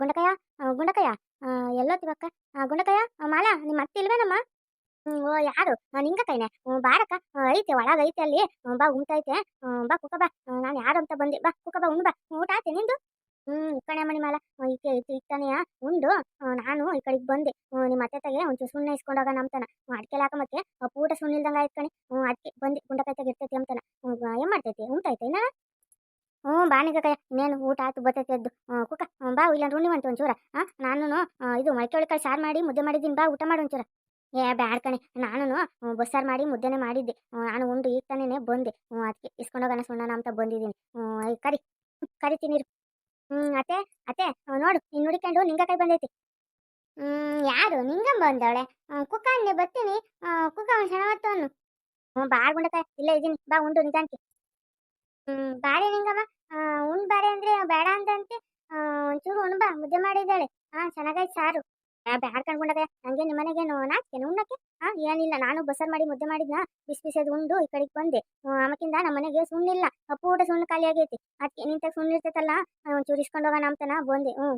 ಗುಂಡಕಯ್ಯ ಗುಂಡಕಯ್ಯ ಎಲ್ಲೋತಿವಕ್ಕ ಗುಂಡಕಯ್ಯ ಮಾಲಾ, ನಿಮ್ಮ ಅತ್ತೆ ಇಲ್ವೇನಮ್ಮ? ಓ, ಯಾರು? ನಿಂಗ ಕೈನೆ. ಬಾರಕ್ಕ. ಐತೆ, ಒಳಗ ಐತೆ ಅಲ್ಲಿ. ಬಾ, ಉಂಟೈತೆ. ಬಾ, ಕುಕ ಬಾ. ನಾನು ಯಾರು ಅಂತ ಬಂದೆ. ಬಾ, ಕುಕ ಬಾ ಉಣ್ಣು ಬಾ. ಊಟ ಆಯ್ತೆ ನಿಂದು? ಹ್ಮ್ ಕಣೆ ಮಣಿ ಮಾಲ ಈಕೆ ಇತ್ತಾನೆಯ ಉಂಡು. ನಾನು ಈ ಕಡೆಗೆ ಬಂದೆ. ನಿಮ್ಮ ಅತ್ತೆ ತಗೆ ಒಂಚೂರು ಸುಣ್ಣ ಇಸ್ಕೊಂಡೋಗ ನಮ್ತನ ಅಡ್ಕೆ ಮತ್ತೆ ಊಟ ಸುಣ್ಣ ಇಲ್ದಂಗ ಆಯ್ತು ಕಣೆ. ಅಡ್ಕೆ ಬಂದೆ. ಗುಂಡಕೈತಾಗ ಇರ್ತೈತಿ ಅಂತನ. ಏನ್ ಮಾಡ್ತೈತಿ? ಉಂಟೈತೆ ಇನ್ನ ಹ್ಞೂ ಬಾನಿಗ ಕೈ ಇನ್ನೇನು ಊಟ ಆಯ್ತು, ಬರ್ತೈತೆ ಎದ್ದು. ಕುಕ್ಕ. ಬಾ, ಇಲ್ಲ ಉಣ್ಣಿ ಅಂತ ಒಂಚೂರ. ಹಾಂ ನಾನು ಇದು ಮೊಳಕೆ ಒಳಕಾಳು ಸಾರು ಮಾಡಿ, ಮುದ್ದೆ ಮಾಡಿದ್ದೀನಿ, ಬಾ, ಊಟ ಮಾಡು ಒಂಚೂರ. ಏ, ಬ್ಯಾಡ ಕಣೆ. ನಾನು ಬಸ್ಸಾರು ಮಾಡಿ, ಮುದ್ದೆನೆ ಮಾಡಿದ್ದೆ. ನಾನು ಉಂಡು ಈಗ ತಾನೇ ಬಂದೆ. ಹ್ಞೂ ಅದಕ್ಕೆ ಇಸ್ಕೊಂಡೋಗೋಣ ಸುಣ್ಣನ ಅಂತ ಬಂದಿದ್ದೀನಿ. ಹ್ಞೂ ಕರಿ. ಕರಿತೀನಿ ಹ್ಞೂ ಅತ್ತೆ ಅತ್ತೆ ನೋಡು, ನೀನು ಹುಡಿಕೊಂಡು ನಿಂಗ ಕೈ ಬಂದೈತಿ. ಯಾರು? ನಿಂಗ ಬಂದವಳೆ? ಕುಕ್ಕ ಅನ್ನೆ ಬರ್ತೀನಿ. ಕುಕ್ಕ, ಒಂದು ಶಣವತ್ತವನು ಹ್ಞೂ ಬಾ ಗುಂಡಕಾಯ. ಇಲ್ಲೇ ಇದ್ದೀನಿ. ಬಾ, ಉಂಡು ನಿಧಾನಕ್ಕೆ. ಹ್ಮ್, ಬಾಳೆ ನಿಂಗಮ್ಮ ಆ, ಉಣ್ ಬಾರೆ ಅಂದ್ರೆ ಬೇಡ ಅಂತಂತೆ. ಒಂಚೂರು ಉಣ್ ಬಾ ಮುದ್ದೆ ಮಾಡಿದ್ದಾಳೆ. ಹಾ ಚೆನ್ನಾಗೈತೆ ಸಾರು. ಬ್ಯಾಡ್ ಕಣ್ಕೊಂಡಾಗ ನಂಗೆ ನಿಮ್ಮ ಮನೆಗೇನು ನಾಚ್ಕೇನು ಉಣ್ಣಕ್ಕೆ? ಹಾ ಏನಿಲ್ಲ ನಾನು ಬಸರ್ ಮಾಡಿ ಮುದ್ದೆ ಮಾಡಿದ್ನ ಬಿಸಿ ಬಿಸಿದ್ ಉಂಡು ಈ ಕಡೆಗೆ ಬಂದೆ. ಆಮಕಿಂದ ನಮ್ಮ ಮನೆಗೆ ಸುಣ್ಣಿಲ್ಲ ಪೂಟ ಸುಣ್ಣ ಖಾಲಿ ಆಗೈತಿ. ಅದಕ್ಕೆ ನಿಂತ ಸುಣ್ಣ ಇರ್ತೈತಲ್ಲ ಒಂಚೂರು ಇಸ್ಕೊಂಡು ಹೋಗೋಣ ಅಂತನ ಬಂದೆ. ಹ್ಞೂ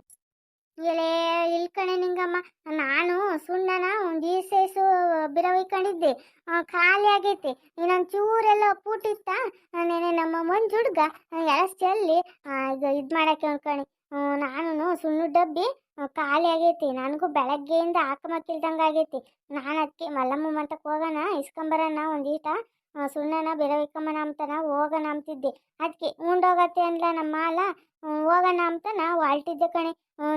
ಎಲೆ ಇಲ್ ಕಣೆ ನಿಂಗಮ್ಮ ನಾನು ಸುಣ್ಣನ ಒಂದು ಈಸೇಸು ಬಿರವಿಕೊಂಡಿದ್ದೆ. ಖಾಲಿ ಆಗೈತಿ. ಇನ್ನೊಂದು ಚೂರೆಲ್ಲ ಪೂಟಿತ್ತ ನೆನೆ ನಮ್ಮ ಮಂಜು ಹುಡ್ಗ ಅಲ್ಲಿ ಇದು ಮಾಡಕ್ಕೆ ಅನ್ಕಣಿ ನಾನು ಸುಣ್ಣು ಡಬ್ಬಿ ಖಾಲಿ ಆಗೈತಿ. ನನಗೂ ಬೆಳಗ್ಗೆಯಿಂದ ಹಾಕಮಕ್ಕಿಲ್ದಂಗೆ ಆಗೈತಿ ನಾನು ಅದಕ್ಕೆ ಮಲ್ಲಮ್ಮ ಮಠಕ್ಕೆ ಹೋಗೋಣ ಇಸ್ಕೊಂಬರೋಣ ಒಂದೀಟ ಆ, ಸುಣ್ಣನ ಬಿರವಿಕ್ಕಮ್ಮನ ಅಂತನ ಹೋಗೋಣ ಅಂತಿದ್ದೆ. ಅದಕ್ಕೆ ಉಂಡೋಗತ್ತೆ ಅಂದ್ಲ ನಮ್ಮ ಮಾಲ ಹೋಗಣ ಅಂತ ನಾವು ಕಣೆ.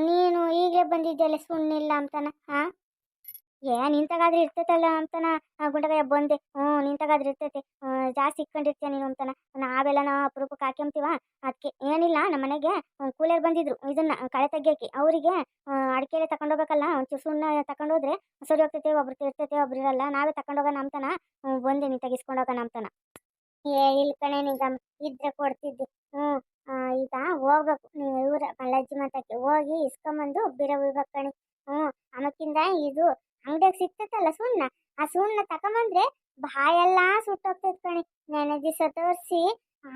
ನೀನು ಈಗಲೇ ಬಂದಿದ್ದೆಲ್ಲ ಸುಣ್ಣಿಲ್ಲ ಅಂತನ ಹಾ ಏ ನಿಂತಾಗಾದ್ರೆ ಇರ್ತೈತಲ್ಲ ಅಂತನ ಗುಂಡಗಾಯ ಬಂದೆ. ಹ್ಞೂ, ನಿಂತಾಗಾದ್ರೆ ಇರ್ತೈತೆ. ಜಾಸ್ತಿ ಇಟ್ಕೊಂಡಿರ್ತೀಯ ನೀನು ಅಂತನ. ನಾವೆಲ್ಲ ನಾವು ಅಪರೂಪಕ್ಕೆ ಹಾಕ್ಯಂತೀವ ಅದಕ್ಕೆ ಏನಿಲ್ಲ, ನಮ್ಮ ಮನೆಗೆ ಕೂಲರ್ ಬಂದಿದ್ರು. ಇದನ್ನ ಕಳೆ ತೆಗಿಯೋಕೆ ಅವರಿಗೆ ಅಡಿಕೆಲೆ ತಗೊಂಡೋಗ್ಬೇಕಲ್ಲ ಒಂಚೂರು ಸುಣ್ಣ ತಗೊಂಡೋದ್ರೆ ಸರಿ ಹೋಗ್ತೈತೆ, ಒಬ್ರು ಇರ್ತೈತೆ ಒಬ್ರು ಇರಲ್ಲ. ನಾವೇ ತಗೊಂಡೋಗೋಣ ಅಂತನ ಬಂದೆ ನೀನು ತೆಗಿಸ್ಕೊಂಡೋಗೋಣ ಅಂತನ ಏ ಇಲ್ಲ ಕಣೆ ನಿಂಗಮ್ಮ ಇದ್ರೆ ಕೊಡ್ತಿದ್ದೆ. ಹ್ಞೂ ಈಗ ಹೋಗ್ಬೇಕು. ನೀವು ಇವ್ರ ಮಲ್ಲಜ್ಜಿ ಮಾತಕ್ಕೆ ಹೋಗಿ ಇಸ್ಕೊಂಬಂದು ಬಿರ ಉಯ್ಬೇಕು ಕಣೆ. ಹ್ಞೂ, ಆಮಕ್ಕಿಂದ ಇದು ಅಂಗಡಿಯಾಗ ಸಿಗ್ತೈತಲ್ಲ ಸುಣ್ಣ. ಆ ಸುಣ್ಣ ತಗೊಂಬಂದ್ರೆ ಬಾಯೆಲ್ಲ ಸುಟ್ಟೋಗ್ತೈತೆ ಕಣೆ. ನೆನೆ ದಿವಸ ತೋರಿಸಿ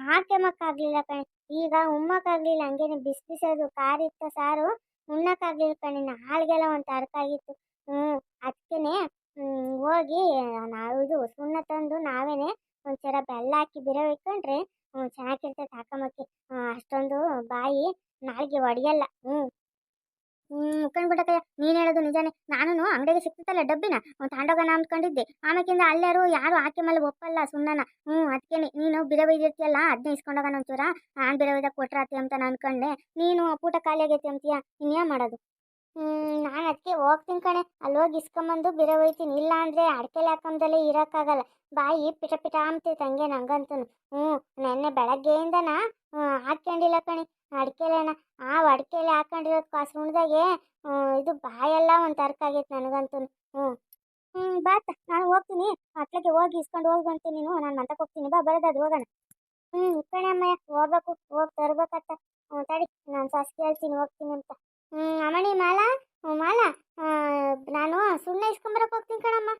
ಹಾಕೆಮಕ್ಕಾಗ್ಲಿಲ್ಲ ಕಣೆ. ಈಗ ಉಮ್ಮಕ್ಕಾಗ್ಲಿಲ್ಲ, ಹಂಗೇನೆ ಬಿಸಿ ಬಿಸೋದು ಕಾರಿತ್ತ ಸಾರು ಉಣ್ಣಕ್ಕಾಗ್ಲಿಲ್ಲ ಕಣೆ. ನಾಲ್ಗೆಲ್ಲ ಒಂದು ತರಕಾಗಿತ್ತು ಹ್ಞೂ ಅದಕ್ಕೇನೆ ಹೋಗಿ ನಾವು ಇದು ಸುಣ್ಣ ತಂದು ನಾವೇನೆ ಒಂಚೂರ ಬೆಲ್ಲ ಹಾಕಿ ಬಿರೋ ಇಟ್ಕೊಂಡ್ರೆ ಹ್ಞೂ ಚೆನ್ನಾಗಿರ್ತೈತೆ ಹಾಕಮಕ್ಕೆ ಅಷ್ಟೊಂದು ಬಾಯಿ ನಾಲ್ಗೆ ಒಡೆಯಲ್ಲ. ಹ್ಞೂ ಹ್ಞೂ ಮುಕ್ಕಂಡ್ಬಿಟ್ಟಕ್ಕಯ್ಯ ನೀನು ಹೇಳೋದು ನಿಜಾನೇ. ನಾನು ಅಂಗಡಿಗೆ ಸಿಕ್ತಿತ್ತಲ್ಲ ಡಬ್ಬಿನ ತಗೊಂಡೋಗೋಣ ಅಂದ್ಕೊಂಡಿದ್ದೆ. ಆಮೇಕಿಂದ ಅಲ್ಲಾರು ಯಾರು ಹಾಕಿ ಮೇಲೆ ಒಪ್ಪಲ್ಲ ಸುಮ್ಮನ ಹ್ಞೂ ಅದಕ್ಕೆ ನೀನು ಬಿರ ಬೈದಿರ್ತೀಯಲ್ಲ ಅದನ್ನೇ ಇಸ್ಕೊಂಡೋಗೋಣ ಒಂಚೂರ. ನಾನು ಬಿರ ಬೈದಾಗ ಕೊಟ್ರಾತಿ ಅಂತ ನಾನು ಅನ್ಕೊಂಡೆ. ನೀನು ಪೂಟ ಖಾಲಿ ಆಗೈತಿ ಅಂತೀಯ ಇನ್ನೇನು ಮಾಡೋದು? ಹ್ಮ್, ನಾನು ಅದಕ್ಕೆ ಹೋಗ್ತೀನಿ ಕಣೆ. ಅಲ್ಲೋಗಿ ಇಸ್ಕೊಂಬಂದು ಬಿರ ಒಯ್ತೀನಿ ಇಲ್ಲ ಅಂದರೆ ಅಡ್ಕೆಲೆ ಹಾಕೊಂಡಲ್ಲೇ ಇರೋಕ್ಕಾಗಲ್ಲ. ಬಾಯಿ ಪಿಟ ಪಿಟ ಅಂತೈತೆ ಹಂಗೆ ನಂಗಂತೂ ಹ್ಞೂ ನೆನ್ನೆ ಬೆಳಗ್ಗೆಯಿಂದನ ಹಾಕ್ಕೊಂಡಿಲ್ಲ ಕಣೆ. ಅಡ್ಕೆಲೆನ ಆ ಅಡಿಕೆಲೆ ಹಾಕೊಂಡಿರೋದು ಕಾಸು ಇದು ಬಾಯೆಲ್ಲ ಒಂದು ತರ್ಕಾಗೈತೆ ನನಗಂತೂ. ಹ್ಞೂ ಹ್ಞೂ ಬಾತ ನಾನು ಹೋಗ್ತೀನಿ. ಅಟ್ಲಕ್ಕೆ ಹೋಗಿ ಇಸ್ಕೊಂಡು ಹೋಗಿ ಬಂತೀನಿ ನೀನು. ನಾನು ಮಂತಕ್ಕೆ ಹೋಗ್ತೀನಿ. ಬಾ, ಬರೋದಾದ್ರು ಹೋಗೋಣ. ಹ್ಞೂ ಕಣೆ ಅಮ್ಮಯ್ಯ ಹೋಗ್ಬೇಕು, ಹೋಗಿ ತರ್ಬೇಕತ್ತ. ಹ್ಞೂ ತಡಿ, ನಾನು ಸಾಸ್ ಕೇಳ್ತೀನಿ ಹೋಗ್ತೀನಿ ಅಂತ. ಹ್ಞೂ ಅಮ್ಮಣಿ, ಮಾಲಾ? ಹ್ಞೂ ಮಾಲಾ? ನಾನು ಸುಣ್ಣ ಇಸ್ಕೊಂಬರಕ್ಕೆ ಹೋಗ್ತೀನಿ ಕಣಮ್ಮ.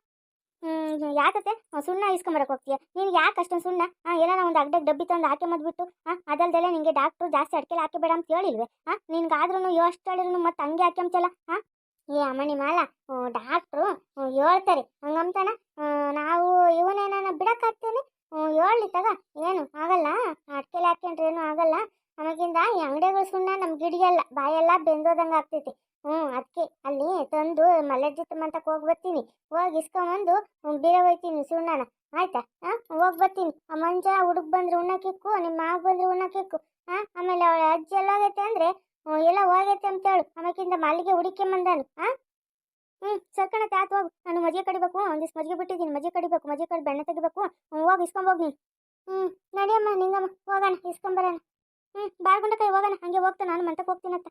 ಯಾಕತ್ತೆ? ಸುಣ್ಣ ಇಸ್ಕೊಂಬರಕ್ಕೆ ಹೋಗ್ತೀಯ? ನೀನು ಯಾಕೆ ಅಷ್ಟೊಂದು ಸುಣ್ಣ? ಹಾಂ ಏನಾರ ಒಂದು ಅಗ್ಡಕ್ಕೆ ಡಬ್ಬಿ ತಂದು ಹಾಕಿ ಮದ್ಬಿಟ್ಟು ಹಾಂ ಅದಲ್ದೆಲ್ಲ ನಿಂಗೆ ಡಾಕ್ಟ್ರು ಜಾಸ್ತಿ ಅಡ್ಕೆಲೆ ಹಾಕಿಬೇಡ ಅಂತ ಹೇಳಿಲ್ವೇ? ಹಾಂ ನಿನ್ಗಾದ್ರೂ ಎಷ್ಟು ಹೇಳಿದ್ರು ಮತ್ತೆ ಹಂಗೆ ಹಾಕ್ಯಂತಲ್ಲ ಹಾಂ ಏ ಅಮ್ಮಣಿ ಮಾಲ ಡಾಕ್ಟ್ರು ಹೇಳ್ತಾರೆ. ಹಂಗಂತಾನ ನಾವು ಇವನೇನ ಬಿಡಕ್ಕಾಗ್ತೇನೆ ಹೇಳಿ ತಗ. ಏನು, ಆಗಲ್ಲ? ಅಡ್ಕೆಲೆ ಹಾಕ್ಯಂಡ್ರೆ ಏನು ಆಗಲ್ಲ? ನಮಗಿಂದ ಈ ಅಂಗಡಿಗಳು ಸುಣ್ಣ ನಮ್ಗೆ ಹಿಡಿಯಲ್ಲ ಬಾಯೆಲ್ಲ ಬೆಂದೋದಂಗೆ ಆಗ್ತೈತಿ. ಹ್ಞೂ ಅದಕ್ಕೆ ಅಲ್ಲಿ ತಂದು ಮಲ್ಲಜ್ಜಿತ್ ಮಂತಕ್ಕೆ ಹೋಗಿ ಬರ್ತೀನಿ. ಹೋಗಿ ಇಸ್ಕೊಂಬಂದು ಬೇರೆ ಹೋಯ್ತೀನಿ ಸುಣ್ಣನ ಆಯ್ತಾ? ಹಾಂ ಹೋಗಿ ಬರ್ತೀನಿ. ಆ ಮಂಜ ಹುಡುಗ ಬಂದ್ರೆ ಉಣ್ಣಕ್ಕಿಕ್ಕು ನಿಮ್ಮ ಮಾವ ಬಂದ್ರೆ ಉಣ್ಣಕ್ಕಿಕ್ಕು ಹಾಂ ಆಮೇಲೆ ಅವಳ ಅಜ್ಜಿ ಎಲ್ಲ ಹೋಗೈತೆ ಅಂದರೆ ಎಲ್ಲ ಹೋಗೈತೆ ಅಂತ ಹೇಳು. ಆಮೇಕಿಂದ ಮಲ್ಲಿಗೆ ಹುಡುಕೊಂಬಂದಾನು ಹಾಂ ಹ್ಞೂ ಸರ್ಕಣ ತಾತ್ ಹೋಗು. ನಾನು ಮಜ್ಜಿಗೆ ಕಡಿಬೇಕು, ಒಂದಿಷ್ಟು ಮಜ್ಜಿಗೆ ಬಿಟ್ಟಿದ್ದೀನಿ. ಮಜ್ಜಿಗೆ ಕಡಿಬೇಕು, ಮಜ್ಜಿಗೆ ಕಡಿ ಬೆಣ್ಣೆ ತೆಗಿಬೇಕು. ಹೋಗಿ ಇಸ್ಕೊಂಬೋಗಿ ನೀನು. ಹ್ಞೂ ನಡಿಯಮ್ಮ ನಿಂಗಮ್ಮ, ಹೋಗೋಣ ಇಸ್ಕೊಂಬರೋಣ ಹ್ಞೂ ಬಾಳ್ಗುಂಡ ಕೈ ಹೋಗೋಣ. ಹಂಗೆ ಹೋಗ್ತಾ ನಾನು ಮಂತಕ್ಕೆ ಹೋಗ್ತೀನಂತ.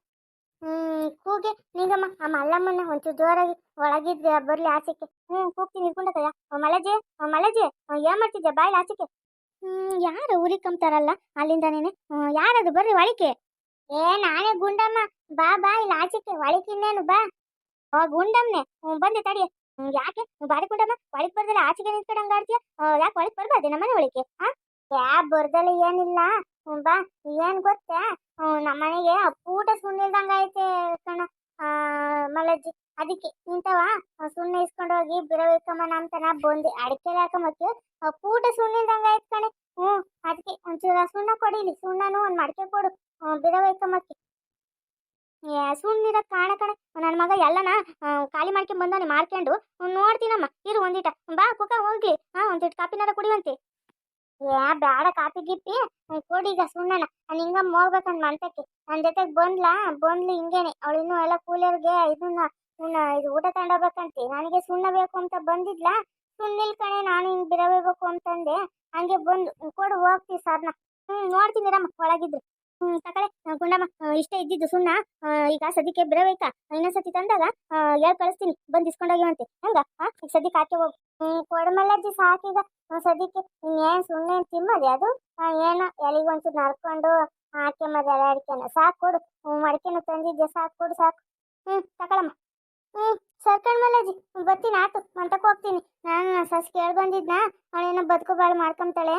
ಕೂಗೆ. ನಿಂಗಮ್ಮ, ಆ ಮಲ್ಲಮ್ಮನ ಒಂಚೂರು ಜೋರಾಗಿ ಒಳಗಿದ್ದ ಬರ್ಲಿ ಆಚೆಗೆ ಹ್ಮ್ ಕೂಗ್ತೀನಿ ಇಟ್ಕೊಂಡಕಯ್ಯ ಮಲಜೆ ಮಲಜೆ ಏನ್ ಮಾಡ್ತಿದ್ದೆ ಬಾಯಿ ಆಚೆಗೆ ಹ್ಮ್, ಯಾರು ಊರಿಗೆ ಕಂಬ್ತಾರಲ್ಲ ಅಲ್ಲಿಂದಾನೇನೆ? ಹ್ಮ್ ಯಾರದು ಬರ್ರಿ ಒಳಿಕೆ ಏ, ನಾನೇ ಗುಂಡಮ್ಮ. ಬಾ ಬಾ ಇಲ್ಲಿ ಆಚೆಗೆ ಒಳಿಕಿನ್ನೇನು ಬಾ. ಓ ಗುಂಡಮ್ಮನೆ ಹ್ಮ್, ಬಂದೆ ತಡಿ. ಯಾಕೆ? ಬಾರಿ ಗುಂಡಮ್ಮ. ಒಳಗೆ ಬರ್ದಲ್ಲ ಆಚೆಗೆ ನಿಂತ್ಕೊಂಡಂಗ ಆಡ್ತೀಯ ಯಾಕೆ ಒಳಗೆ ಬರ್ಬಾರ್ದೆ ನಮ್ಮನೆ ಒಳಿಕೆ ಹಾ ಯಾ ಬರ್ದಲ್ಲಿ ಏನಿಲ್ಲ. ಬಾ. ಏನ್ ಗೊತ್ತಾ? ಹ್ಮ್, ನಮ್ಮನೆಗೆ ಪೂಟ ಸುಣ್ಣಿಲ್ದಂಗ ಐತೆ ಕಣ. ಮಲಜ್ಜಿ. ಅದಕ್ಕೆ ನಿಂತವ ಸುಣ್ಣ ಇಸ್ಕೊಂಡು ಹೋಗಿ ಬಿರಬೇಕಮ್ಮನ ಅಂತನ ಬಂದೆ ಅಡಿಕೆ ಹಾಕಮಕ್ಕೆ ಪೂಟ ಸುಣ್ಣಿಲ್ದಂಗ ಐತ್ ಕಣೆ. ಹ್ಮ್ ಅದಕ್ಕೆ ಒಂಚೂರ ಸುಣ್ಣ ಕೊಡಿಲಿ. ಸುಣ್ಣನು ಒಂದ್ ಮಡಕೆ ಕೊಡು. ಬಿರಬೇಕಮ್ಮಕ್ಕೆ ಏ ಸುಣ್ಣಿರ ಕಾಣ ಕಣೆ. ನನ್ನ ಮಗ ಎಲ್ಲನ ಖಾಲಿ ಮಾಡ್ಕೊಂಡ್ ಬಂದಾನೆ ಮಾರ್ಕೊಂಡು. ನೋಡ್ತೀನಮ್ಮ. ಇರು ಒಂದಿಟ. ಬಾ ಕುಕ ಹೋಗ್ಲಿ. ಹಾ ಒಂದಿಟ್ಟು ಕಾಪಿನಾರ ಕುಡಿವಂತೆ. ಏ ಬ್ಯಾಡ ಕಾಪಿ ಗಿಪ್ಪಿ ಹ್ಮ್, ಕೊಡಿ ಈಗ ಸುಣ್ಣನ. ನಾನು ಹಿಂಗಮ್ಮ ಹೋಗ್ಬೇಕಂತ ಮಂತಕ್ಕೆ ನನ್ನ ಜೊತೆಗೆ ಬಂದ್ಲಾ? ಬಂದ್ಲು ಹಿಂಗೇನೆ. ಅವಳು ಇನ್ನೂ ಎಲ್ಲ ಕೂಲಿಯರ್ಗೆ ಇದನ್ನ ಇದು ಊಟ ತಗೊಂಡೋಗ್ಬೇಕಂತೆ. ನನಗೆ ಸುಣ್ಣ ಬೇಕು ಅಂತ ಬಂದಿದ್ಲಾ? ಸುಣ್ಣಿಲ್ ಕಣೆ ನಾನು ಹಿಂಗ್ ಬಿರಬೇಕು ಅಂತಂದೆ. ಹಂಗೆ ಬಂದು ಕೊಡು ಹೋಗ್ತೀವಿ ಸರ್ನ ಹ್ಮ್ ನೋಡ್ತೀನಿ ರಮ್ಮ ಒಳಗಿದ್ರು. ಹ್ಮ್ ತಕಳೆ ಗುಂಡಮ್ಮ ಇಷ್ಟ ಇದ್ದಿದ್ದು ಸುಣ್ಣ. ಈಗ ಸದ್ಯಕ್ಕೆ ಬಿರಬೇಕಾ ಇನ್ನೊಂದ್ಸತಿ ತಂದಾಗ ಹೇಳ್ ಕಳಿಸ್ತೀನಿ? ಬಂದು ಇಸ್ಕೊಂಡೋಗಿವಂತೆ ಹಂಗ ಹಾ ಈಗ ಸದ್ಯಕ್ಕೆ ಹಾಕಿ ಹೋಗು. ಹ್ಮ್ ಕೊಡಮಲ್ಲಜ್ಜಿ ಸಾಕೀಗ ಸದ್ಯಕ್ಕೆ ಏನ್ ಸುಮ್ಮನೆ ತಿಮ್ಮದೆ ಅದು ಏನೋ ಎಲಿಗೆ ಒಂಚೂರು ನರ್ಕೊಂಡು ಹಾಕಿ ಎಲ್ಲ ಅಡಿಕೆನ. ಸಾಕು ಕೊಡು ಮಡಿಕೆನ ತಂದಿದ್ದೆ ಸಾಕು ಕೊಡು, ಸಾಕು. ಹ್ಮ್, ತಕೊಳಮ್ಮ. ಹ್ಮ್ ಸರ್ಕಣ್ಮಲ್ಲಜ್ಜಿ ಬರ್ತೀನಿ, ಆತು ಮಂತಕ್ಕೆ ಹೋಗ್ತೀನಿ. ನಾನು ಸಸ್ ಕೇಳಿ ಬಂದಿದ್ನ ಅವಳೇನೋ ಬದುಕು ಬಾಳು ಮಾಡ್ಕೊಂತಾಳೆ.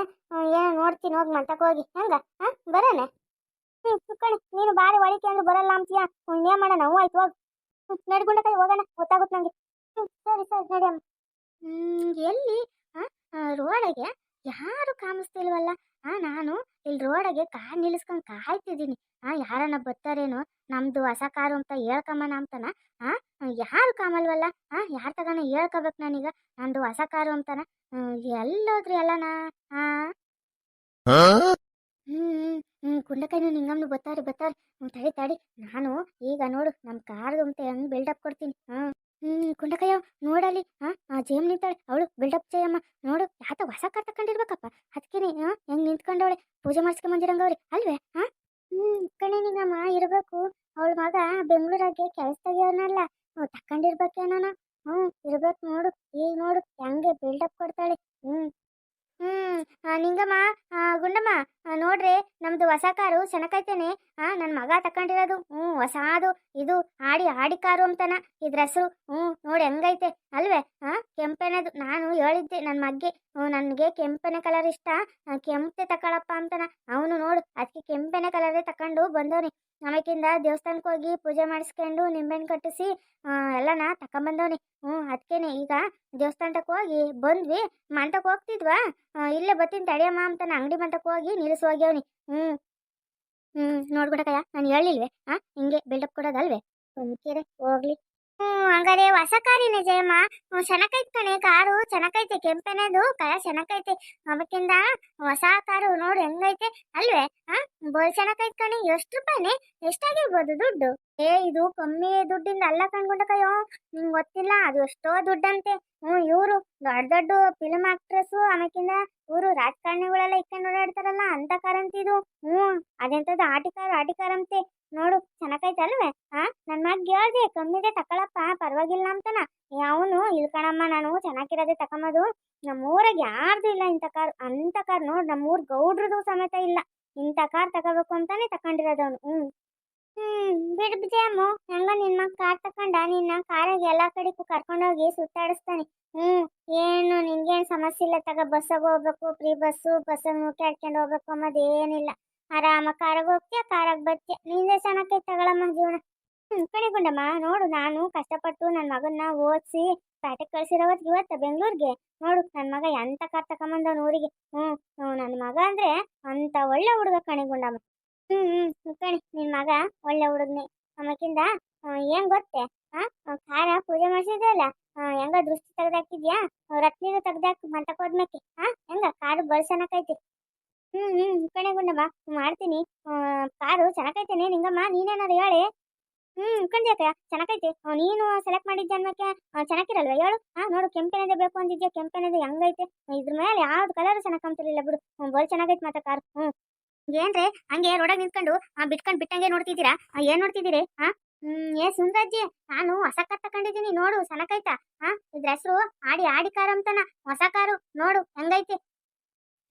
ಏನೋ ನೋಡ್ತೀನಿ, ಹೋಗಿ ಮಂತಕ್ಕೆ ಹೋಗಿ. ಹಂಗ? ಹಾಂ ಬರೋಣ ಹ್ಮ್ ಕಣಿ ನೀನು ಬಾರಿ ಒಳಿಕೆ ಅಂದ್ರೆ ಬರಲ್ಲ ಅಂತೀಯ? ಏನು ಮಾಡೋಣ? ಹ್ಞೂ, ಆಯ್ತು, ಹೋಗಿ. ನಡ್ಕೊಂಡ ಕೈ, ಹೋಗೋಣ. ಗೊತ್ತಾಗುತ್ತೆ ನಂಗೆ. ಹ್ಞೂ ಸರಿ ಸರಿ ನಡಿಯಮ್ಮ ಎಲ್ಲಿ? ರೋಡಗೆ? ಯಾರು ಕಾಣಿಸ್ತಿಲ್ವಲ್ಲ? ಆ ನಾನು ಇಲ್ಲಿ ರೋಡಗೆ ಕಾರ್ ನಿಲ್ಲಿಸ್ಕೊಂಡು ಕಾಯ್ತಿದ್ದೀನಿ. ಆ ಯಾರನ್ನ ಬರ್ತಾರೇನೋ ನಮ್ದು ಹೊಸ ಕಾರು ಅಂತ ಹೇಳ್ಕಮ್ಮನ ಅಂತನ? ಆ ಯಾರು ಕಾಮಲ್ವಲ್ಲ? ಆ ಯಾರ ತಗನ ಹೇಳ್ಕೋಬೇಕು ನಾನೀಗ? ನಂದು ಹೊಸ ಕಾರು ಅಂತನ? ಎಲ್ಲೋದ್ರಿ ಎಲ್ಲನಾ ಆ? ಹ್ಮ್ ಕುಂಡಕೈನು ನಿಂಗಮ್ನು ಬರ್ತಾರೆ ಬರ್ತಾರೆ. ಹ್ಮ್, ತಡಿ ತಡಿ. ನಾನು ಈಗ ನೋಡು ನಮ್ಮ ಕಾರ್ದು ಅಂತ ಹೆಂಗ್ ಬಿಲ್ಡಪ್ ಕೊಡ್ತೀನಿ. ಹ್ಮ್. ಹ್ಮ್, ಕುಂಡಕಯ್ಯ ನೋಡಲಿ ಹಾ ಆ ಜೇಮ್ ನಿಂತಾಳೆ. ಅವಳು ಬಿಲ್ಡಪ್ ಜಯಮ್ಮ. ನೋಡು, ಯಾತ ಹೊಸ ಕಾರ್ ತಕೊಂಡಿರ್ಬೇಕಪ್ಪ. ಅದಕ್ಕೇನೆ ಹಾ ಹೆಂಗ್ ನಿಂತ್ಕೊಂಡವಳೆ? ಪೂಜೆ ಮಾಡಿಸ್ಕೊಂಡ್ ಬಂದಿರಂಗವ್ರಿ. ಅಲ್ವೇ ಹಾ ಹ್ಮ್, ಕಣೆ ನಿನ್ನಮ್ಮ ಇರ್ಬೇಕು. ಅವಳ ಮಗ ಬೆಂಗಳೂರಾಗೆ ಕೆಲಸ ತೆಗಿಯೋನಲ್ಲ. ತಕೊಂಡಿರ್ಬೇಕೇನ ಹ್ಮ್, ಇರ್ಬೇಕು ನೋಡು. ಈಗ ನೋಡು, ಹೆಂಗೆ ಬಿಲ್ಡಪ್ ಕೊಡ್ತಾಳೆ. ಹ್ಮ್. ಹ್ಮ್ ನಿಂಗಮ್ಮ ಗುಂಡಮ್ಮ ನೋಡ್ರಿ, ನಮ್ದು ಹೊಸ ಕಾರು ಚೆನ್ನಾಗೈತೇನೆ ಆ ನನ್ನ ಮಗ ತಕೊಂಡಿರೋದು. ಹ್ಞೂ ಹೊಸಾದು. ಇದು ಆಡಿ ಆಡಿ ಕಾರು ಅಂತನ. ಇದ್ರ ಹೆಸರು ಹ್ಞೂ ನೋಡಿ ಹೆಂಗೈತೆ. ಅಲ್ವೇ ನಾನು ಹೇಳಿದ್ದೆ ನನ್ನ ಮಗ್ಗೆ ನನಗೆ ಕೆಂಪನೆ ಕಲರ್ ಇಷ್ಟ. ಕೆಂಪೆ ತಕೊಳಪ್ಪ ಅಂತನ ಅವನು ನೋಡು ಅದಕ್ಕೆ ಕೆಂಪನೆ ಕಲರೇ ತಕೊಂಡು ಬಂದವನಿ. ಆಮೇಕಿಂದ ದೇವಸ್ಥಾನಕ್ಕೆ ಹೋಗಿ ಪೂಜೆ ಮಾಡಿಸ್ಕೊಂಡು ನಿಂಬೆಹಣ್ಣು ಕಟ್ಟಿಸಿ ಎಲ್ಲನ ತಕೊಂಬಂದವನಿ. ಹ್ಞೂ ಅದಕ್ಕೇನೆ ಈಗ ದೇವಸ್ಥಾನಕ್ಕೆ ಹೋಗಿ ಬಂದ್ವಿ. ಮಂಟಕ್ಕೆ ಹೋಗ್ತಿದ್ವಾ? ಇಲ್ಲೇ ಬತ್ತೀನಿ ತಡೆಯಮ್ಮ ಅಂತ ಅಂಗಡಿ ಮಂಟಕ್ಕೆ ಹೋಗಿ ನಿಲ್ಲಿಸಿ ಹೋಗ್ಯಾವ್ನಿ. ಹ್ಞೂ ಹ್ಞೂ ನೋಡ್ಬಿಡಕಯ್ಯ ನಾನು ಹೇಳಿಲ್ವೇ? ಹಾಂ ಹಿಂಗೆ ಬಿಲ್ಡಪ್ ಕೊಡೋದಲ್ವೇ? ಹೋಗ್ಲಿ. ಹ್ಞೂ ಹಂಗಾರೆ ಹೊಸ ಕಾರಿನ ಜಯಮ್ಮ. ಕಣೆ, ಕಾರು ಚೆನ್ನಾಗೈತೆ ಕೆಂಪೆನದು ಕಳ ಚೆನ್ನಾಗೈತೆ ಅವಕ್ಕಿಂದ ಹೊಸ ಕಾರು ನೋಡು, ಹೆಂಗೈತೆ? ಅಲ್ವೇ? ಆ, ಬೋಲ್ ಚೆನ್ನಾಗೈತೆ ಕಣೆ, ಎಷ್ಟು ರೂಪಾಯಿನೇ? ಎಷ್ಟಾಗಿರ್ಬೋದು ದುಡ್ಡು? ಏ, ಇದು ಕಮ್ಮಿ ದುಡ್ಡಿಂದ ಅಲ್ಲ ಕಣ್ಕೊಂಡಕಯ್ಯೋ? ನಿಂಗೆ ಗೊತ್ತಿಲ್ಲ, ಅದು ಎಷ್ಟೋ ದುಡ್ಡಂತೆ. ಹ್ಮ್ ಇವ್ರು ದೊಡ್ಡ ದೊಡ್ಡ ಫಿಲ್ಮ್ ಆಕ್ಟ್ರೆಸ್ ಆಮೇಕಿಂದ ಇವ್ರು ರಾಜಕಾರಣಿಗಳೆಲ್ಲ ಇಕ್ಕೊಂಡು ಓಡಾಡ್ತಾರಲ್ಲ, ಅಂತ ಅಂತಿದು ಹ್ಞೂ ಅದೆಂತದ್ದು ಆಟಿ ಕಾರ್ ಆಟಿ ಕಾರ್ ಅಂತೆ ನೋಡು ಚೆನ್ನಾಗೈತೆ ಅಲ್ವೇ ಹಾ ನನ್ನ ಮಗ ಹೇಳ್ದೆ ಕಮ್ಮಿದೆ ತಕೊಳಪ್ಪ, ಪರವಾಗಿಲ್ಲ ಅಂತನ. ಅವನು ಇಲ್ಕಣಮ್ಮ ನಾನು ಚೆನ್ನಾಗಿರೋದೇ ತಕೊಂಬದು ನಮ್ಮೂರಾಗ ಯಾರ್ದು ಇಲ್ಲ ಇಂತ ಕಾರ್ ಅಂತ ಕಾರ್. ನೋಡು, ನಮ್ಮೂರ್ ಗೌಡ್ರದು ಸಮೇತ ಇಲ್ಲ. ಇಂತ ಕಾರ್ ತಗೋಬೇಕು ಅಂತಾನೆ ತಕೊಂಡಿರೋದು ಅವನು. ಹ್ಞೂ. ಹ್ಮ್, ಬಿಡ್ ಬಿಜಯಮ್ಮು ಹೆಂಗ ನಿನ್ ಮಗ ಕಾರ್ ತಕೊಂಡ, ನಿನ್ನ ಕಾರಾಗ ಎಲ್ಲಾ ಕಡೆಗೂ ಕರ್ಕೊಂಡೋಗಿ ಸುತ್ತಾಡಿಸ್ತಾನೆ. ಹ್ಮ್, ಏನು, ನಿನ್ಗೇನ್ ಸಮಸ್ಯೆ ಇಲ್ಲ ತಗ. ಬಸ್ಸಾಗ ಹೋಗ್ಬೇಕು ಫ್ರೀ ಬಸ್ಸು, ಬಸ್ಸಲ್ಲಿ ಮುಟ್ಟಾಡ್ಕೊಂಡು ಹೋಗ್ಬೇಕು ಅನ್ನೋದು ಏನಿಲ್ಲ. ಆರಾಮ ಕಾರಾಗ ಹೋಗ್ತೀಯ, ಕಾರಾಗ ಬರ್ತೀಯ ನಿಂದೆ ಚೆನ್ನಾಗಿ ತಗೊಳಮ್ಮ ಜೀವನ. ಹ್ಮ್ ಕಣಿಗುಂಡಮ್ಮ ನೋಡು, ನಾನು ಕಷ್ಟಪಟ್ಟು ನನ್ನ ಮಗನ್ನ ಓದಿಸಿ ಪೇಟೆಗೆ ಕಳ್ಸಿರೋವತ್ ಇವತ್ತ ಬೆಂಗಳೂರಿಗೆ. ನೋಡು ನನ್ನ ಮಗ ಎಂತ ಕಾರ್ ತಕೊಂಬಂದವನು ಊರಿಗೆ. ಹ್ಮ್ ನನ್ ನನ್ನ ಮಗ ಅಂದ್ರೆ ಅಂತ ಒಳ್ಳೆ ಹುಡುಗ ಕಣಿಗುಂಡಮ್ಮ ಹ್ಮ್ ಹ್ಮ್ ಕಣಿ, ನಿನ್ ಮಗ ಒಳ್ಳೆ ಹುಡುಗ್ನೆ. ಆಮೇಕಿಂದ ಏನ್ ಗೊತ್ತೆ ಕಾರ ಖಾರ ಪೂಜೆ ಮಾಡ್ಸಿದ್ರಲ್ಲ ಹೆಂಗ ದೃಷ್ಟಿ ತೆಗ್ದಾಕಿದ್ಯಾ ರತ್ನಿದು ತೆಗ್ದಾಕ್ ಮಂಟಕ್ ಹೋದ್ಮೇಕೆ ಹಾ ಹೆಂಗ ಕಾರು ಚೆನ್ನಾಗೈತಿ ಹ್ಮ್ ಹ್ಮ್, ಕಣೆ ಗುಂಡಮ್ಮ ಮಾಡ್ತೀನಿ. ಕಾರು ಚೆನ್ನಾಗೈತೇನೆ, ನಿಂಗಮ್ಮ ನೀನೇನಾರು ಹೇಳಿ. ಹ್ಮ್ ಕಂಡ್ಯಾಕ ಚೆನ್ನಾಗೈತೆ. ನೀನು ಸೆಲೆಕ್ಟ್ ಮಾಡಿದ್ದೆ ಅನ್ನಕ್ಕೆ ಚೆನ್ನಾಗಿರಲ್ವಾ ಹೇಳು. ಹಾ ನೋಡು, ಕೆಂಪನೇದೇ ಬೇಕು ಅಂದಿದ್ಯಾ, ಕೆಂಪನೇದೇ ಹೆಂಗೈತೆ. ಇದ್ರ ಮೇಲೆ ಯಾವ್ದು ಕಲರ್ ಚೆನ್ನಾಗಿ ಕಾಣ್ತಿರ್ಲಿಲ್ಲ ಬಿಡು. ಬಲ್ ಚೆನ್ನಾಗೈತೆ ಮತ್ತೆ ಕಾರ್. ಹ್ಮ್. ಏನ್ರಿ? ಹಂಗೆ ರೋಡಾಗ ನಿಂತ್ಕೊಂಡು ಆ, ಬಿಟ್ಕೊಂಡ್ ಬಿಟ್ಟಂಗೆ ನೋಡ್ತಿದ್ದೀರಾ? ಏನ್ ನೋಡ್ತಿದ್ದೀರಿ? ಹಾ ಹ್ಮ್ ಏ ಸುಂದರ್ಜಿ ನಾನು ಹೊಸ ಕಾರ್ ತಕೊಂಡಿದ್ದೀನಿ ನೋಡು ಸನಕೈತಾ ಹಾ ಇದ್ರ ಹೆಸರು ಆಡಿ ಆಡಿ ಕಾರ್ ಅಂತನ. ಹೊಸ ಕಾರು ನೋಡು ಹೆಂಗೈತಿ?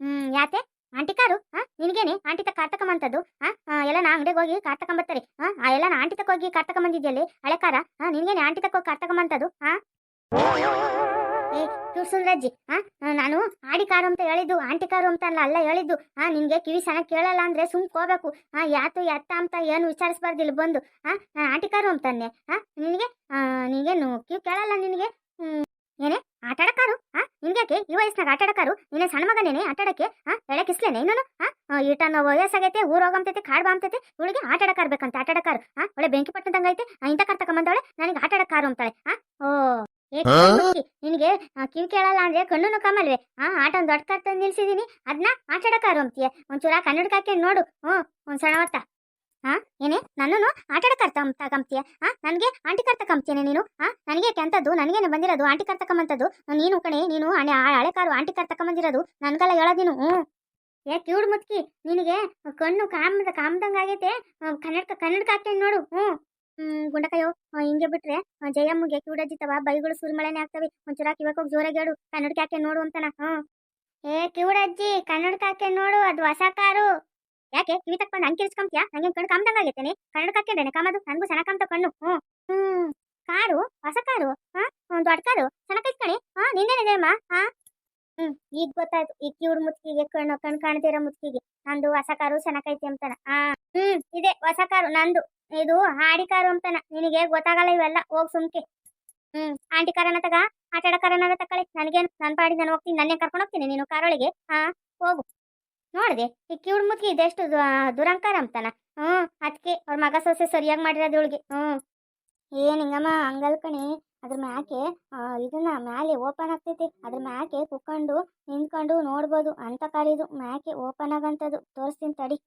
ಹ್ಮ್ ಯಾಕೆ? Aunty car? ಹಾ ನಿನಗೇನೆ? ಆಂಟಿ ತಕ್ಕ ಕಾರ್ ತಕೊಂಬಂತದ್ದು? ಹಾ ಎಲ್ಲ ನಾ ಅಂಗಡಿಗೆ ಹೋಗಿ ಕಾರ್ ತಕೊಂಬರ್ತಾರೆ ಹಾ ಎಲ್ಲ ನಾ ಆಂಟಿ ತಕ್ಕ ಹೋಗಿ ಕಾರ್ ತಕೊಂಬಂದಿದ್ಯಲ್ಲಿ? ಹಳೆ ಕಾರ? ಹಾ ನಿನಗೇನೆ ಆಂಟಿ ತಕ್ಕ ಹೋಗಿ ಕಾರ್ ತಕೊಂಬಂತದ್ದು? ಹಾ ಏ ಸುಂದ್ರಜ್ಜಿ ಆ ನಾನು ಆಡಿ ಕಾರು ಅಂತ ಹೇಳಿದ್ದು ಆಂಟಿ ಕಾರು ಅಂತ ಅಲ್ಲ ಅಲ್ಲ ಹೇಳಿದ್ದು. ಆ ನಿನ್ಗೆ ಕಿವಿ ಸಣ್ಣ ಕೇಳಲ್ಲ ಅಂದ್ರೆ ಸುಮ್ ಹೋಗ್ಬೇಕು ಆ ಯಾತು ಎತ್ತ ಅಂತ ಏನು ವಿಚಾರಿಸ್ಬಾರ್ದು ಇಲ್ಲಿ ಬಂದು. ಆ ನಾನು ಆಂಟಿ ಕಾರು ಅಂತಾನೆ ಆ ನಿನಗೆ ಆ, ನಿನಗೇನು ಕಿವಿ ಕೇಳಲ್ಲ ನಿನಗೆ? ಹ್ಮ್ ಏನೇ? ಆಟಾಡಕಾರು ಆ ನಿನ್ಗ್ಯಾಕೆ? ಈ ವಯಸ್ಸಿನಾಗ ಆಟಾಡಕಾರು ನಿನ್ನ ಸಣ್ಣ ಮಗನೇನೆ ಆಟಾಡಕ್ಕೆ? ಆ ಹೇಳಕ್ಕಿಸ್ಲೇನೆ ಇನ್ನೂ ಆ ಈಟ ನಾವು ವಯಸ್ಸಾಗೈತೆ ಊರ್ ಹೋಗಂತೈತೆ ಕಾಡ್ ಬಾಂತೈತೆ ಇವಳಿಗೆ ಆಟಾಡಕಾರ್ ಬೇಕಂತ ಆಟಾಡಕಾರು ಆ ಒಳ್ಳೆ ಬೆಂಕಿ ಪಟ್ಟದಂಗೈತೆ ಆ, ಇಂಥ ಕಾರ್ ತಕೊಂಬಂದವಳೆ ನನಗೆ ಆಟಾಡಕಾರು ಅಂತಾಳೆ. ಆ ಓ ಏ ಹುಡ್ಗಿ, ನಿನಗೆ ಕಿವಿ ಕೇಳಲ್ಲ ಅಂದ್ರೆ ಕಣ್ಣು ಕಮಲ್ವೆ ಆ ಆಟ ಒಂದು ದೊಡ್ಡ ಕಟ್ಟ ನಿಲ್ಸಿದೀನಿ. ಅದನ್ನ ಆಟಾಡಕ ಅಂತೀಯ. ಒಂಚೂರ ಕನ್ನಡಕ್ಕೆ ಹಾಕ್ಯಂಡ್ ನೋಡು. ಹ್ಞೂ ಒಂದ್ ಸಣ್ಣ ಹೊತ್ತ ಹಾ ಏನೇ? ನನ್ನನ್ನು ಆಟಾಡ ಕರ್ತ ತಗಂತೀಯ ಹಾ ನನಗೆ ಆಂಟಿ ಕರ್ತ ತಕೊಂಬ್ತೀಯನೆ ನೀನು. ಹಾ ನನಗೆ ಕೆಂತದ್ದು ನನಗೇನೆ ಬಂದಿರೋದು ಆಂಟಿ ಕರ್ತ ತಕೊಂಬಂತದ್ದು ನೀನು ಕಣೆ ನೀನು ಹಣೆ ಆ ಹಳೆ ಕಾರು ಆಂಟಿ ಕರ್ತ ತಕೊಂಬಂದಿರೋದು ನನ್ಗೆಲ್ಲ ಹೇಳೋದಿನು ನೀನು ಹ್ಞೂ. ಏ ಕಿವಿಡ್ ಮುತ್ಕಿ ನಿನಗೆ ಕಣ್ಣು ಕಾಮದ ಕಾಮ್ದಂಗ ಆಗೈತೆ ಕನ್ನಡಕ ಕನ್ನಡಕ್ಕೆ ಹಾಕ್ತೇನೆ ನೋಡು. ಹ್ಞೂ. ಆ, ಹಿಂಗೆ ಬಿಟ್ರೆ ಜಯಮ್ಮಗೆ ಕಿವುಡಜ್ಜಿತವ ಬೈಗಳು ಸುರಿಮಳೆನೆ ಆಗ್ತವೆ. ಒಂಚೂರ ಕಿವಕ್ ಹೋಗಿ ಜೋರಾಗಿ ಹೇಳು ಕನ್ನಡಕ್ಕೆ ಹಾಕ್ಯಂಡ್ ನೋಡು ಅಂತನ ಹ್ಞೂ. ಏ ಕಿವುಡಜ್ಜಿ ಕನ್ನಡಕ್ಕೆ ಹಾಕ್ಯಂಡ್ ನೋಡು ಅದು ಹೊಸ ಕಾರು ಯಾಕೆ ಕಿವಿ ಹಂಗೆ ಕಿರ್ಸ್ಕೊಂತೀಯ ನಂಗೆ ಕಣ್ಣು ಕಾಮ್ದಂಗ ಆಗೈತೇನೆ ಕನ್ನಡಕ್ಕೆ ಹಾಕ್ಯಂಡೇನೆ ಕಾಮದು ನನಗೂ ಸಣ್ಣ ಕಾಮ್ತ ಕಣ್ಣು ಹ್ಞೂ. ಹ್ಮ್ ಕಾರು ಹೊಸ ಕಾರು ಹಾ ದೊಡ್ಡ ಕಾರು ಸಣ್ಣ ಕಣೆ ಹಾ ನಿಂದೇನಿದೆ ಅಮ್ಮ ಹಾ. ಹ್ಮ್ ಈಗ ಗೊತ್ತಾಯ್ತು ಈ ಕಿವುಡ್ ಮುತ್ಕಿಗೆ ಕಣ್ಣು ಕಣ್ ಕಾಣ್ತಿರೋ ಮುತ್ಕಿಗೆ ನಂದು ಹೊಸ ಕಾರು ಚೆನ್ನಾಗೈತಿ ಅಂತಾನ ಹಾ. ಹ್ಮ್ ಇದೆ ಹೊಸ ಕಾರು ನಂದು. ಇದು ಹಾಡಿ ಕಾರು ಅಂತಾನ. ನಿನಗೆ ಗೊತ್ತಾಗಲ್ಲ ಇವೆಲ್ಲ. ಹೋಗ್ ಸುಮ್ಕೆ. ಹ್ಮ್. ಆಂಟಿ ಕಾರನ ತಗ, ಆಟಾಡ ಕಾರನ ತಕೊಳ್ಳಿ ನನಗೇನು ನನ್ನ ಪಾಡಿ ನಾನು ಹೋಗ್ತೀನಿ. ನನ್ನೇ ಕರ್ಕೊಂಡು ಹೋಗ್ತೀನಿ ನೀನು ಕಾರೊಳಗೆ? ಹಾ, ಹೋಗು. ನೋಡಿದೆ, ಈ ಕಿವಡ್ ಮುತ್ಕಿ ಇದೆಷ್ಟು ದುರಂಕಾರ ಅಂತನ. ಹ್ಮ್ ಅದಕ್ಕೆ ಅವ್ರ ಮಗ ಸೊಸೆ ಸರಿಯಾಗಿ ಮಾಡಿರೋದು ಇವಳಿಗೆ. ಹ್ಮ್. ಏನ್ ಹಿಂಗಮ್ಮ, ಹಂಗಲ್ ಕಣೆ. ಅದ್ರ ಮ್ಯಾಕೆ ಇದನ್ನ ಮ್ಯಾಲೆ ಓಪನ್ ಆಗ್ತೈತಿ. ಅದ್ರ ಮ್ಯಾಕೆ ಕುಕ್ಕೊಂಡು, ನಿಂತ್ಕೊಂಡು ನೋಡ್ಬೋದು. ಅಂತ ಕಾಲಿದು ಮ್ಯಾಕೆ ಓಪನ್ ಆಗಂತದು. ತೋರಿಸ್ತೀನಿ ತಡಿ.